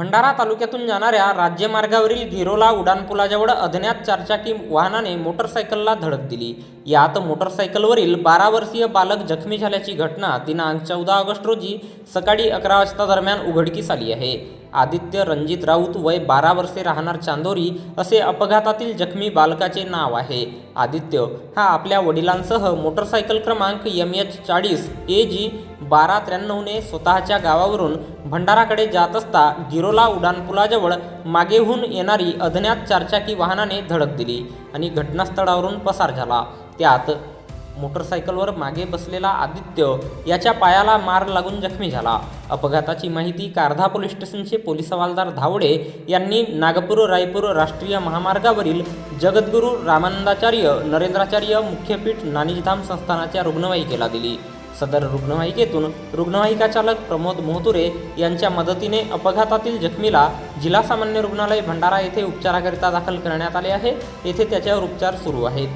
भंडारा तालुक्यातून जाणाऱ्या राज्यमार्गावरील गिरोला उड्डाणपुलाजवळ अज्ञात चारचाकी वाहनाने मोटरसायकलला धडक दिली. यात मोटरसायकलवरील बारा वर्षीय बालक जखमी झाल्याची घटना दिनांक चौदा ऑगस्ट रोजी सकाळी अकरा वाजता दरम्यान उघडकीस आली आहे. आदित्य रणजित राऊत वय बारा वर्षे राहणार चांदोरी असे अपघातातील जखमी बालकाचे नाव आहे. आदित्य हा आपल्या वडिलांसह मोटरसायकल क्रमांक एम एच चाळीस ए जी बारा त्र्याण्णवने स्वतःच्या गावावरून भंडाराकडे जात असता गिरोला उड्डाणपुलाजवळ मागेहून येणारी अज्ञात चारचाकी वाहनाने धडक दिली आणि घटनास्थळावरून पसार झाला. त्यात मोटरसायकलवर मागे बसलेला आदित्य याच्या पायाला मार लागून जखमी झाला. अपघाताची माहिती कारधा पोलीस स्टेशनचे पोलीस हवालदार धावडे यांनी नागपूर रायपूर राष्ट्रीय महामार्गावरील जगद्गुरू रामानंदाचार्य नरेंद्राचार्य मुख्यपीठ नानीजधाम संस्थानाच्या रुग्णवाहिकेला दिली. सदर रुग्णवाहिकेतून रुग्णवाहिका चालक प्रमोद मोहतुरे यांच्या मदतीने अपघातातील जखमीला जिल्हा सामान्य रुग्णालय भंडारा येथे उपचाराकरिता दाखल करण्यात आले आहे. येथे त्याच्यावर उपचार सुरू आहेत.